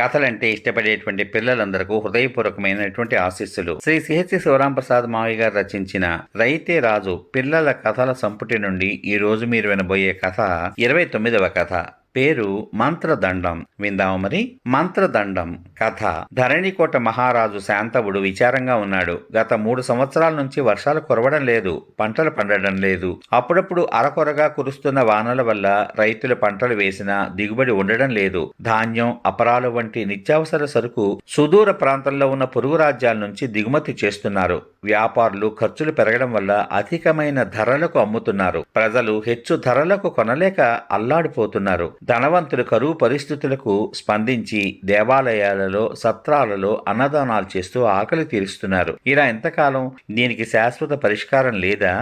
కథలంటే ఇష్టపడేటువంటి పిల్లలందరికీ హృదయపూర్వకమైనటువంటి ఆశీస్సులు. శ్రీ సిహెచ్సి శివరాంప్రసాద్ మావయ్య గారు రచించిన రైతే రాజు పిల్లల కథల సంపుటి నుండి ఈ రోజు మీరు వినబోయే కథ ఇరవై తొమ్మిదవ కథ. పేరు మంత్రదండం. విందాము మరి. మంత్రదండం. కథ. ధరణికోట మహారాజు శాంతవుడు విచారంగా ఉన్నాడు. గత మూడు సంవత్సరాల నుంచి వర్షాలు కురవడం లేదు. పంటలు పండడం లేదు. అప్పుడప్పుడు అరకొరగా కురుస్తున్న వానల వల్ల రైతులు పంటలు వేసినా దిగుబడి ఉండడం లేదు. ధాన్యం అపరాలు వంటి నిత్యావసర సరుకు సుదూర ప్రాంతంలో ఉన్న పొరుగు రాజ్యాల నుంచి దిగుమతి చేస్తున్నారు. వ్యాపారులు ఖర్చులు పెరగడం వల్ల అధికమైన ధరలకు అమ్ముతున్నారు. ప్రజలు హెచ్చు ధరలకు కొనలేక అల్లాడిపోతున్నారు. ధనవంతులు కరువు పరిస్థితులకు స్పందించి దేవాలయాలలో సత్రాలలో అన్నదానాలు చేస్తూ ఆకలి తీరుస్తున్నారు. ఇలా ఎంతకాలం దీనికి శాశ్వత పరిష్కారం లేదా?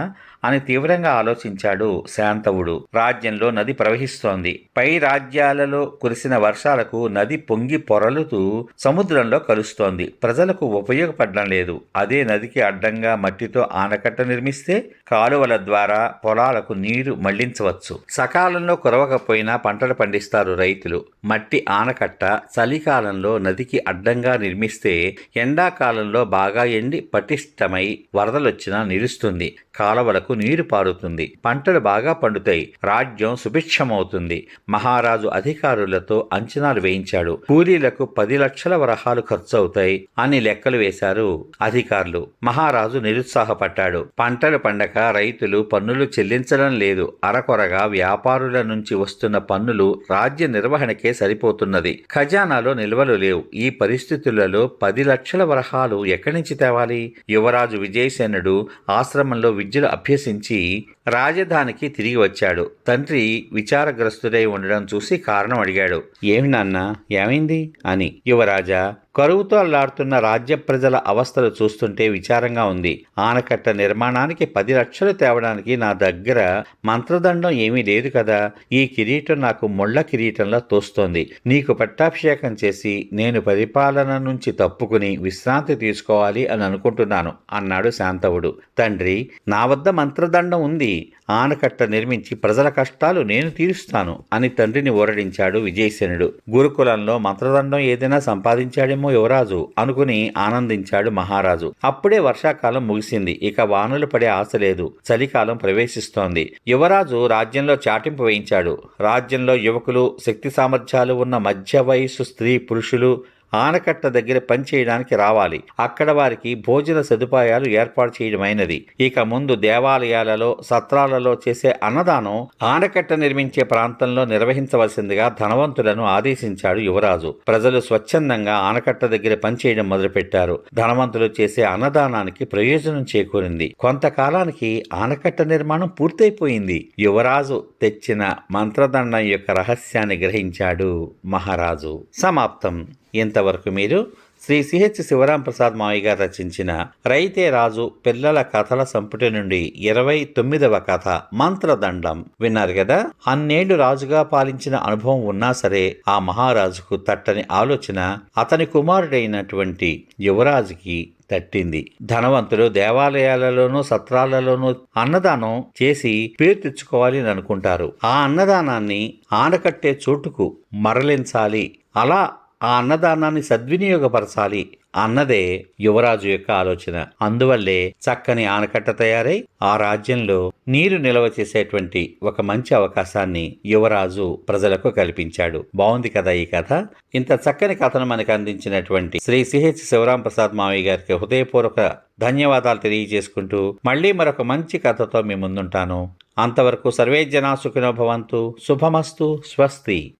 అని తీవ్రంగా ఆలోచించాడు శాంతవుడు. రాజ్యంలో నది ప్రవహిస్తోంది. పై రాజ్యాలలో కురిసిన వర్షాలకు నది పొంగి పొరలుతూ సముద్రంలో కలుస్తోంది. ప్రజలకు ఉపయోగపడడం లేదు. అదే నదికి అడ్డంగా మట్టితో ఆనకట్ట నిర్మిస్తే కాలువల ద్వారా పొలాలకు నీరు మళ్ళించవచ్చు. సకాలంలో కురవకపోయినా పంటలు పండిస్తారు రైతులు. మట్టి ఆనకట్ట చలికాలంలో నదికి అడ్డంగా నిర్మిస్తే ఎండాకాలంలో బాగా ఎండి పటిష్టమై వరదలొచ్చినా నిలుస్తుంది. కాలువలకు నీరు పారుతుంది. పంటలు బాగా పండుతాయి. రాజ్యం సుభిక్షమవుతుంది. మహారాజు అధికారులతో అంచనాలు వేయించాడు. కూలీలకు పది లక్షల వరహాలు ఖర్చు అవుతాయి అని లెక్కలు వేశారు అధికారులు. మహారాజు నిరుత్సాహపడ్డాడు. పంటలు పండక రైతులు పన్నులు చెల్లించడం లేదు. అరకొరగా వ్యాపారుల నుంచి వస్తున్న పన్నులు రాజ్య నిర్వహణకే సరిపోతున్నది. ఖజానాలో నిల్వలు లేవు. ఈ పరిస్థితులలో పది లక్షల వరహాలు ఎక్కడి నుంచి తేవాలి? యువరాజు విజయసేనుడు ఆశ్రమంలో విద్యలు ఉద్దేశించి రాజధానికి తిరిగి వచ్చాడు. తండ్రి విచారగ్రస్తుడై ఉండడం చూసి కారణం అడిగాడు. ఏమి నాన్న? ఏమైంది? అని. యువరాజా కరువుతో అల్లాడుతున్న రాజ్య ప్రజల అవస్థలు చూస్తుంటే విచారంగా ఉంది. ఆనకట్ట నిర్మాణానికి పది లక్షలు తేవడానికి నా దగ్గర మంత్రదండం ఏమీ లేదు కదా. ఈ కిరీటం నాకు ముళ్ళ కిరీటంలా తోస్తోంది. నీకు పట్టాభిషేకం చేసి నేను పరిపాలన నుంచి తప్పుకుని విశ్రాంతి తీసుకోవాలి అని అనుకుంటున్నాను అన్నాడు శాంతవుడు. తండ్రి నా వద్ద మంత్రదండం ఉంది. ఆనకట్ట నిర్మించి ప్రజల కష్టాలు నేను తీరుస్తాను అని తండ్రిని ఊరడించాడు విజయసేనుడు. గురుకులంలో మంత్రదండం ఏదైనా సంపాదించాడేమో యువరాజు అనుకుని ఆనందించాడు మహారాజు. అప్పుడే వర్షాకాలం ముగిసింది. ఇక వానలు పడే ఆశ లేదు. చలికాలం ప్రవేశిస్తోంది. యువరాజు రాజ్యంలో చాటింపు వేయించాడు. రాజ్యంలో యువకులు శక్తి సామర్థ్యాలు ఉన్న మధ్య వయస్సు స్త్రీ పురుషులు ఆనకట్ట దగ్గర పనిచేయడానికి రావాలి. అక్కడ వారికి భోజన సదుపాయాలు ఏర్పాటు చేయడమైనది. ఇక ముందు దేవాలయాలలో సత్రాలలో చేసే అన్నదానం ఆనకట్ట నిర్మించే ప్రాంతంలో నిర్వహించవలసిందిగా ధనవంతులను ఆదేశించాడు యువరాజు. ప్రజలు స్వచ్ఛందంగా ఆనకట్ట దగ్గర పనిచేయడం మొదలుపెట్టారు. ధనవంతులు చేసే అన్నదానానికి ప్రయోజనం చేకూరింది. కొంతకాలానికి ఆనకట్ట నిర్మాణం పూర్తయిపోయింది. యువరాజు తెచ్చిన మంత్రదండం యొక్క రహస్యాన్ని గ్రహించాడు మహారాజు. సమాప్తం. ఇంతవరకు మీరు శ్రీ సిహెచ్ శివరాం ప్రసాద్ మావి గారు రచించిన రైతే రాజు పిల్లల కథల సంపుటి నుండి ఇరవై తొమ్మిదవ కథ మంత్రదండం విన్నారు కదా? అన్నేళ్ళు రాజుగా పాలించిన అనుభవం ఉన్నా సరే ఆ మహారాజుకు తట్టని ఆలోచన అతని కుమారుడైనటువంటి యువరాజుకి తట్టింది. ధనవంతులు దేవాలయాలలోనూ సత్రాలలోనూ అన్నదానం చేసి పేరు తెచ్చుకోవాలి అని అనుకుంటారు. ఆ అన్నదానాన్ని ఆనకట్టే చోటుకు మరలించాలి. అలా ఆ అన్నదానాన్ని సద్వినియోగపరచాలి అన్నదే యువరాజు యొక్క ఆలోచన. అందువల్లే చక్కని ఆనకట్ట తయారై ఆ రాజ్యంలో నీరు నిల్వ చేసేటువంటి ఒక మంచి అవకాశాన్ని యువరాజు ప్రజలకు కల్పించాడు. బాగుంది కదా ఈ కథ? ఇంత చక్కని కథను మనకు అందించినటువంటి శ్రీ సిహెచ్ శివరాం ప్రసాద్ మావయ్య గారికి హృదయపూర్వక ధన్యవాదాలు తెలియజేసుకుంటూ మళ్ళీ మరొక మంచి కథతో మీ ముందుంటాను. అంతవరకు సర్వే జనా సుఖినో భవంతు. శుభమస్తు. స్వస్తి.